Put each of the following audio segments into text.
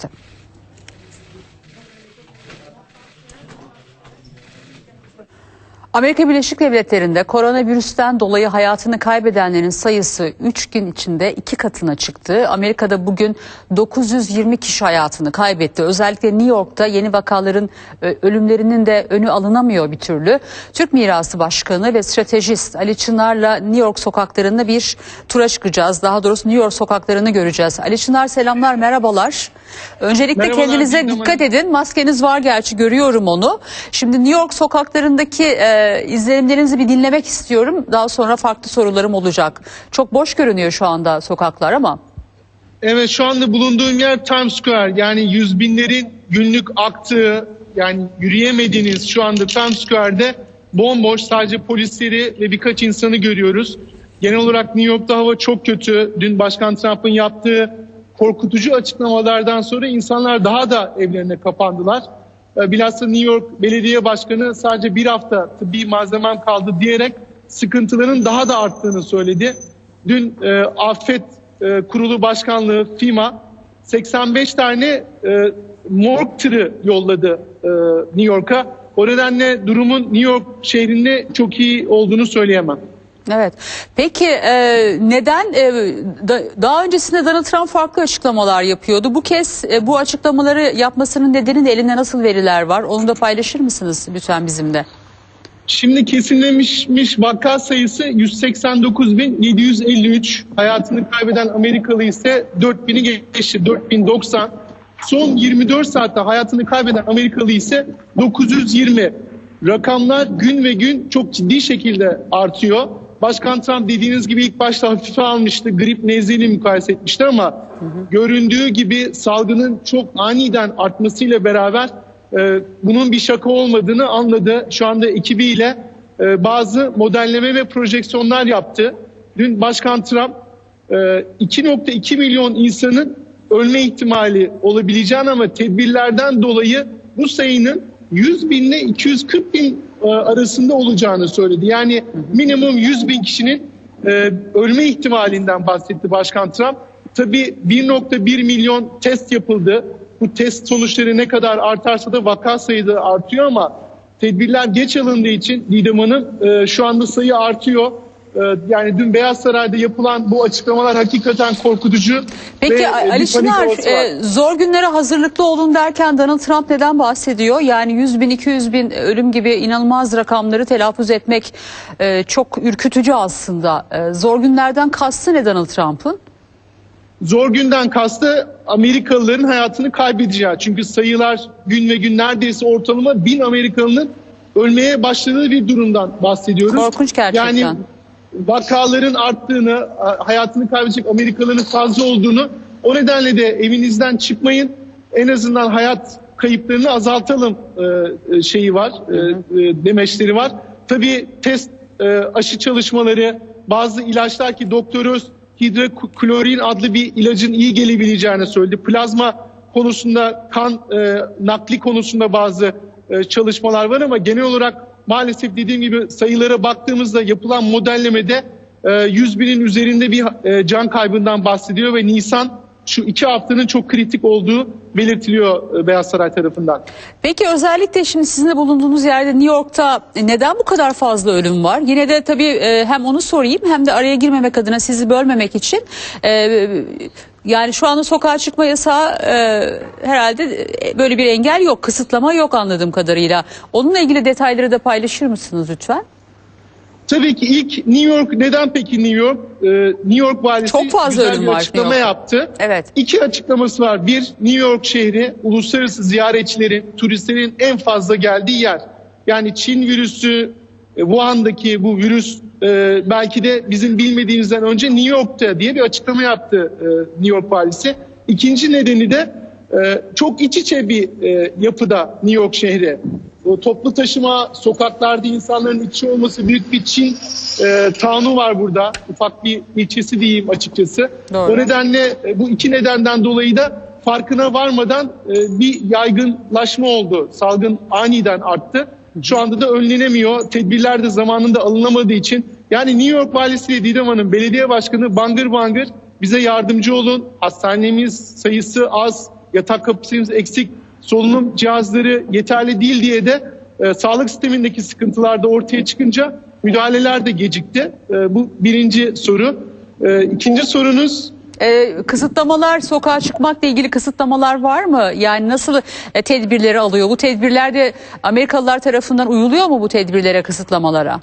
是。Amerika Birleşik Devletleri'nde koronavirüsten dolayı hayatını kaybedenlerin sayısı 3 gün içinde iki katına çıktı. Amerika'da bugün 920 kişi hayatını kaybetti. Özellikle New York'ta yeni vakaların e, ölümlerinin de önü alınamıyor bir türlü. Türk Mirası Başkanı ve stratejist Ali Çınar'la New York sokaklarında bir tura çıkacağız. Daha doğrusu New York sokaklarını göreceğiz. Ali Çınar selamlar, merhabalar. Öncelikle Merhabalar, kendinize dikkat edin. Maskeniz var gerçi görüyorum onu. Şimdi New York sokaklarındaki e, izlenimlerinizi bir dinlemek istiyorum. Daha sonra farklı sorularım olacak. Çok boş görünüyor şu anda sokaklar ama. Evet şu anda bulunduğum yer Times Square. Yani yüz binlerin günlük aktığı yani yürüyemediğiniz şu anda Times Square'de bomboş sadece polisleri ve birkaç insanı görüyoruz. Genel olarak New York'ta hava çok kötü. Dün Başkan Trump'ın yaptığı korkutucu açıklamalardan sonra insanlar daha da evlerine kapandılar. Ee, Bilhassa New York Belediye Başkanı sadece bir hafta tıbbi malzemem kaldı diyerek sıkıntıların daha da arttığını söyledi. Dün e, Afet e, Kurulu Başkanlığı FİMA 85 tane e, morg tırı yolladı e, New York'a. O nedenle durumun New York şehrinde çok iyi olduğunu söyleyemem. Evet. Peki e, neden e, da- daha öncesinde Donald Trump farklı açıklamalar yapıyordu? Bu kez e, bu açıklamaları yapmasının nedeni de elinde nasıl veriler var? Onu da paylaşır mısınız lütfen bizimle? Şimdi kesinleşmiş vaka sayısı 189.753. Hayatını kaybeden Amerikalı ise 4000'i geçti. 4090. Son 24 saatte hayatını kaybeden Amerikalı ise 920. Rakamlar gün ve gün çok ciddi şekilde artıyor. Başkan Trump dediğiniz gibi ilk başta hafife almıştı. Grip nezleyle mukayese etmişti ama göründüğü gibi salgının çok aniden artmasıyla beraber e, bunun bir şaka olmadığını anladı. Şu anda ekibiyle e, bazı modelleme ve projeksiyonlar yaptı. Dün Başkan Trump e, 2.2 milyon insanın ölme ihtimali olabileceğini ama tedbirlerden dolayı bu sayının 100 bin ile 240 bin arasında olacağını söyledi. Yani minimum 100 bin kişinin e, ölme ihtimalinden bahsetti Başkan Trump. Tabii 1.1 milyon test yapıldı. Bu test sonuçları ne kadar artarsa da vaka sayısı artıyor ama tedbirler geç alındığı için Didem Hanım e, şu anda sayı artıyor. E, yani dün Beyaz Saray'da yapılan bu açıklamalar hakikaten korkutucu. Peki ve, e, Ali var. e, zor günlere hazırlıklı olun derken Donald Trump neden bahsediyor? Yani 100 bin 200 bin ölüm gibi inanılmaz rakamları telaffuz etmek e, çok ürkütücü aslında. E, zor günlerden kastı ne Donald Trump'ın? Zor günden kastı Amerikalıların hayatını kaybedeceği. Çünkü sayılar gün ve gün neredeyse ortalama bin Amerikalının ölmeye başladığı bir durumdan bahsediyoruz. Korkunç gerçekten. Yani vakaların arttığını, hayatını kaybedecek Amerikalıların fazla olduğunu o nedenle de evinizden çıkmayın. En azından hayat kayıplarını azaltalım e, e, şeyi var, e, demeçleri var. Tabii test aşı çalışmaları, bazı ilaçlar ki Doktor Öz hidroklorin adlı bir ilacın iyi gelebileceğini söyledi. Plazma konusunda kan nakli konusunda bazı çalışmalar var ama genel olarak maalesef dediğim gibi sayılara baktığımızda yapılan modellemede e, 100 binin üzerinde bir e, can kaybından bahsediyor ve Nisan şu iki haftanın çok kritik olduğu belirtiliyor e, Beyaz Saray tarafından. Peki özellikle şimdi sizin de bulunduğunuz yerde New York'ta neden bu kadar fazla ölüm var? Yine de tabii e, hem onu sorayım hem de araya girmemek adına sizi bölmemek için. Yani şu anda sokağa çıkma yasağı e, herhalde e, böyle bir engel yok, kısıtlama yok anladığım kadarıyla. Onunla ilgili detayları da paylaşır mısınız lütfen? Tabii ki ilk New York neden peki New York? Ee, New York valisi Çok fazla güzel bir var açıklama yaptı. Evet. İki açıklaması var. Bir, New York şehri uluslararası ziyaretçilerin, turistlerin en fazla geldiği yer. Yani Çin virüsü, e, Wuhan'daki bu virüs e, belki de bizim bilmediğimizden önce New York'ta diye bir açıklama yaptı e, New York valisi. İkinci nedeni de e, çok iç içe bir e, yapıda New York şehri. O toplu taşıma, sokaklarda insanların iç içe olması büyük bir Çin e, taunu var burada. Ufak bir ilçesi diyeyim açıkçası. Doğru. O nedenle e, bu iki nedenden dolayı da farkına varmadan e, bir yaygınlaşma oldu. Salgın aniden arttı. Şu anda da önlenemiyor. Tedbirler de zamanında alınamadığı için. Yani New York Valisi ve Didem Hanım belediye başkanı bangır bangır bize yardımcı olun. Hastanemiz sayısı az. yatak kapasitemiz eksik, solunum cihazları yeterli değil diye de e, sağlık sistemindeki sıkıntılar da ortaya çıkınca müdahaleler de gecikti. E, bu birinci soru. E, ikinci sorunuz Ee, kısıtlamalar, sokağa çıkmakla ilgili kısıtlamalar var mı? Yani nasıl e, tedbirleri alıyor? Bu tedbirler de Amerikalılar tarafından uyuluyor mu bu tedbirlere, kısıtlamalara?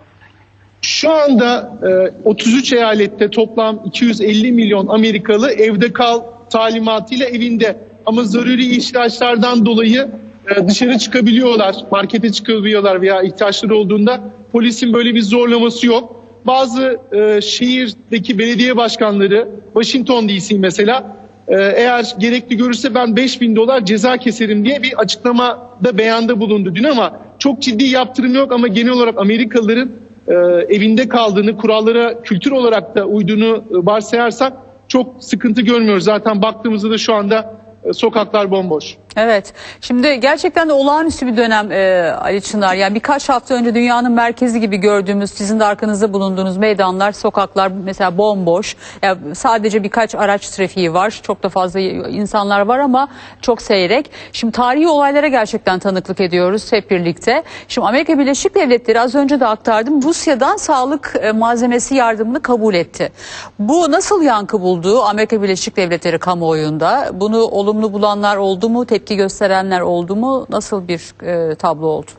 Şu anda e, 33 eyalette toplam 250 milyon Amerikalı evde kal talimatıyla evinde. Ama zaruri ihtiyaçlardan dolayı e, dışarı çıkabiliyorlar, markete çıkabiliyorlar veya ihtiyaçları olduğunda polisin böyle bir zorlaması yok. Bazı e, şehirdeki belediye başkanları, Washington DC mesela e, eğer gerekli görürse ben 5000 dolar ceza keserim diye bir açıklamada beyanda bulundu dün ama çok ciddi yaptırım yok ama genel olarak Amerikalıların e, evinde kaldığını, kurallara kültür olarak da uyduğunu e, varsayarsak çok sıkıntı görmüyoruz. Zaten baktığımızda da şu anda e, sokaklar bomboş. Evet. Şimdi gerçekten de olağanüstü bir dönem e, Ali Çınar. Yani birkaç hafta önce dünyanın merkezi gibi gördüğümüz, sizin de arkanızda bulunduğunuz meydanlar, sokaklar mesela bomboş. Yani sadece birkaç araç trafiği var. Çok da fazla insanlar var ama çok seyrek. Şimdi tarihi olaylara gerçekten tanıklık ediyoruz hep birlikte. Şimdi Amerika Birleşik Devletleri az önce de aktardım. Rusya'dan sağlık e, malzemesi yardımını kabul etti. Bu nasıl yankı buldu Amerika Birleşik Devletleri kamuoyunda? Bunu olumlu bulanlar oldu mu? Tepki gösterenler oldu mu? Nasıl bir e, tablo oldu?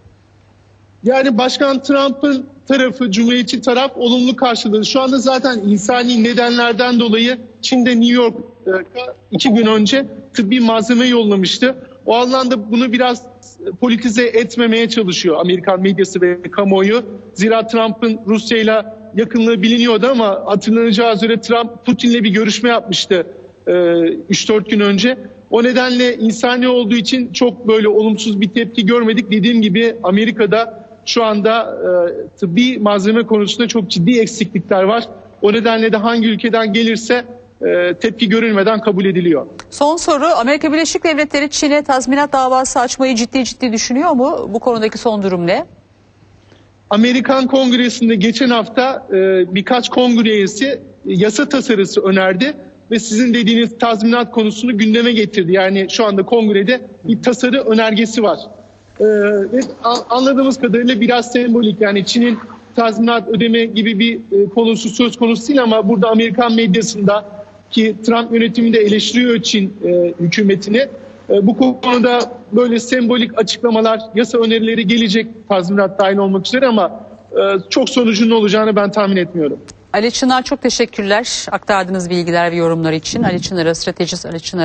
Yani Başkan Trump'ın tarafı, Cumhuriyetçi taraf olumlu karşıladı. Şu anda zaten insani nedenlerden dolayı Çin'de New York'a iki gün önce tıbbi malzeme yollamıştı. O anlamda bunu biraz politize etmemeye çalışıyor Amerikan medyası ve kamuoyu. Zira Trump'ın Rusya ile yakınlığı biliniyordu ama hatırlanacağı üzere Trump Putin'le bir görüşme yapmıştı 3-4 gün önce. O nedenle insani olduğu için çok böyle olumsuz bir tepki görmedik. Dediğim gibi Amerika'da şu anda e, tıbbi malzeme konusunda çok ciddi eksiklikler var. O nedenle de hangi ülkeden gelirse e, tepki görülmeden kabul ediliyor. Son soru Amerika Birleşik Devletleri Çin'e tazminat davası açmayı ciddi ciddi düşünüyor mu? Bu konudaki son durum ne? Amerikan Kongresi'nde geçen hafta e, birkaç kongre üyesi yasa tasarısı önerdi ve sizin dediğiniz tazminat konusunu gündeme getirdi. Yani şu anda kongrede bir tasarı önergesi var. E, ve a- anladığımız kadarıyla biraz sembolik yani Çin'in tazminat ödeme gibi bir e, konusu söz konusu değil ama burada Amerikan medyasında ki Trump yönetimi de eleştiriyor Çin e, hükümetini. E, bu konuda böyle sembolik açıklamalar, yasa önerileri gelecek tazminat dahil olmak üzere ama e, çok sonucunun olacağını ben tahmin etmiyorum. Ali Çınar çok teşekkürler aktardığınız bilgiler ve yorumlar için. Ali Çınar'a stratejist Ali Çınar